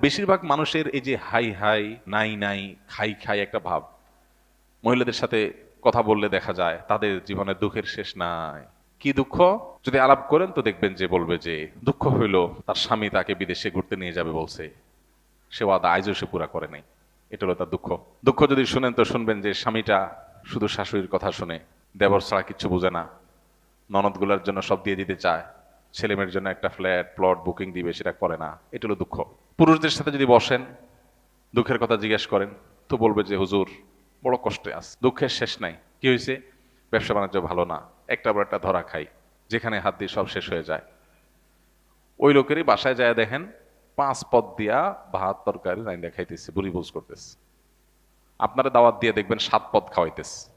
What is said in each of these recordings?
বেশিরভাগ মানুষের এই যে হাই হাই, নাই নাই, খাই খাই একটা ভাব। মহিলাদের সাথে কথা বললে দেখা যায়, তাদের জীবনে দুঃখের শেষ নাই। কি দুঃখ? যদি আলাপ করেন তো দেখবেন যে বলবে যে, দুঃখ হইল, তার স্বামী তাকে বিদেশে ঘুরতে নিয়ে যাবে বলছে। সে ওয়াদা আইজও সে পুরা করে নাই। এটা হলো তার দুঃখ। দুঃখ যদি শুনেন তো শুনবেন যে স্বামীটা শুধু শাশুড়ির কথা শুনে দেবর ছাড়া কিচ্ছু বুঝে না। ননদগুলোর জন্য সব দিয়ে দিতে চায়। ছেলেমেয়ের জন্য একটা ফ্ল্যাট প্লট বুকিং দিবে, সেটা করে না। এটা হলো দুঃখ। পুরুষদের সাথে যদি বসেন, দুঃখের কথা জিজ্ঞেস করেন, তো বলবে যে, হুজুর, বড় কষ্টে আস দুঃখের শেষ নাই। কি হয়েছে ব্যবসা বাণিজ্য ভালো না, একটা বড় একটা ধরা খাই, যেখানে হাত দিয়ে সব শেষ হয়ে যায়। ওই লোকেরই বাসায় যায় দেখেন, পাঁচ পদ দিয়া ভাত তরকারি রাইন খাইতেছে বুড়ি বুঝ করতেছে। আপনারা দাওয়াত দিয়ে দেখবেন সাত পদ খাওয়াইতেছে।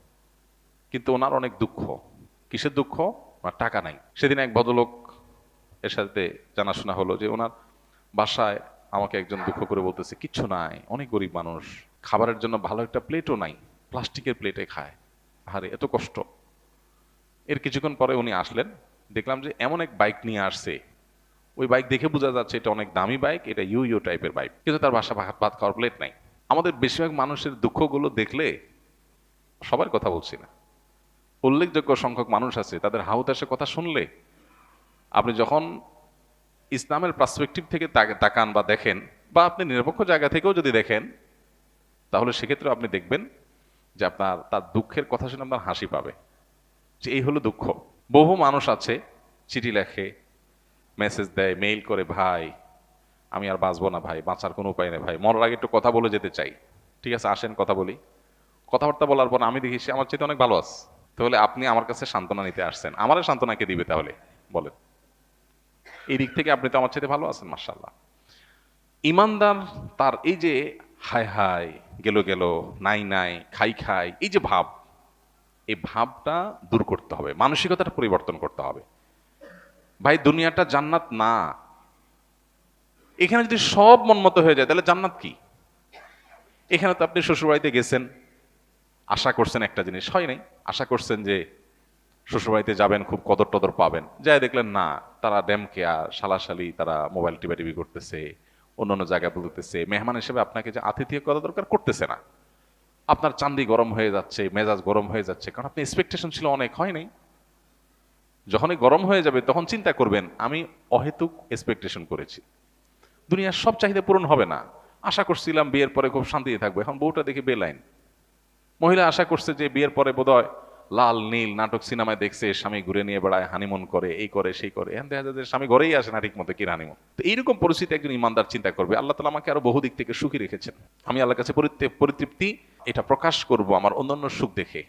কিন্তু ওনার অনেক দুঃখ। কিসের দুঃখ? ওনার টাকা নাই। সেদিন এক ভদ্রলোক এর সাথে জানাশোনা হলো যে, ওনার বাসায় আমাকে একজন দুঃখ করে বলতেছে, কিচ্ছু নাই, অনেক গরিব মানুষ, খাবারের জন্য ভালো একটা প্লেটও নাই, প্লাস্টিকের প্লেটে খায়। আরে, এত কষ্ট। এর কিছুক্ষণ পরে উনি আসলেন, দেখলাম যে এমন এক বাইক নিয়ে আসছে। ওই বাইক দেখে বোঝা যাচ্ছে এটা অনেক দামি বাইক এটা ইউ ইউ টাইপের বাইক কিন্তু তার বাসা ভাত ভাত খাওয়ার প্লেট নাই। আমাদের বেশিরভাগ মানুষের দুঃখগুলো দেখলে সবার কথা বলছি না। উল্লেখযোগ্য সংখ্যক মানুষ আছে, তাদের হাউতাসের কথা শুনলে আপনি যখন ইসলামের পার্সপেক্টিভ থেকে তাকান বা দেখেন, বা আপনি নিরপেক্ষ জায়গা থেকেও যদি দেখেন, তাহলে সেক্ষেত্রে আপনি দেখবেন যে আপনার, তার দুঃখের কথা শুনে আপনার হাসি পাবে। যে এই হলো দুঃখ। বহু মানুষ আছে, চিঠি লেখে মেসেজ দেয় মেইল করে, ভাই, আমি আর বাঁচবো না ভাই, বাঁচার কোনো উপায় নেই ভাই, মরার আগে একটু কথা বলে যেতে চাই। ঠিক আছে, আসেন, কথা বলি। কথাবার্তা বলার পর আমি দেখি সে আমার চেয়ে অনেক ভালো আছে। তাহলে আপনি আমার কাছে সান্ত্বনা নিতে আসছেন। আমারও সান্ত্বনা কে দিবে তাহলে? বলেন। এই দিক থেকে আপনি তো আমার চেয়ে ভালো আছেন মার্শাল্লাহ ইমানদার তার এই যে হাই হাই গেল গেল, নাই নাই, খাই খাই, এই যে ভাব, এই ভাবটা দূর করতে হবে, মানসিকতাটা পরিবর্তন করতে হবে। ভাই, দুনিয়াটা জান্নাত না। এখানে যদি সব মনমতো হয়ে যায়, তাহলে জান্নাত কি? এখানে তো আপনি শ্বশুরবাড়িতে গেছেন, আশা করছেন একটা জিনিস, হয় নাই? আশা করছেন যে শ্বশুরবাড়িতে যাবেন, খুব কদর টদর পাবেন। যাই দেখলেন না তারা ড্যাম কেয়ার শালাশালি তারা মোবাইল টিপা টিভি করতেছে অন্য অন্য জায়গায় বলতেছে, মেহমান হিসেবে আপনাকে যে আতিথিয় করা দরকার করতেছে না। আপনার চান্দি গরম হয়ে যাচ্ছে, মেজাজ গরম হয়ে যাচ্ছে, কারণ আপনি এক্সপেকটেশন ছিল অনেক, হয় নাই? যখনই গরম হয়ে যাবে তখন চিন্তা করবেন, আমি অহেতুক এক্সপেকটেশন করেছি। দুনিয়ার সব চাহিদা পূরণ হবে না। আশা করছিলাম বিয়ের পরে খুব শান্তিতে থাকব, এখন বউটা দেখি বেলাইন। মহিলা আশা করছে যে বিয়ের পরে বোধহয় লাল, নীল নাটক সিনেমায় দেখছে, স্বামী ঘুরে নিয়ে বেড়ায় হানিমুন করে, এই করে, সেই করে। এখন দেখা যায় যে স্বামী ঘরেই আসে না ঠিক মতো কি হানিমুন তো এইরকম পরিস্থিতি একজন ইমানদার চিন্তা করবে। আল্লাহ তালা আমাকে আরও বহু দিক থেকে সুখী রেখেছেন। আমি আল্লাহর কাছে পরিতৃপ্তি, এটা প্রকাশ করব আমার অন্যান্য সুখ দেখে।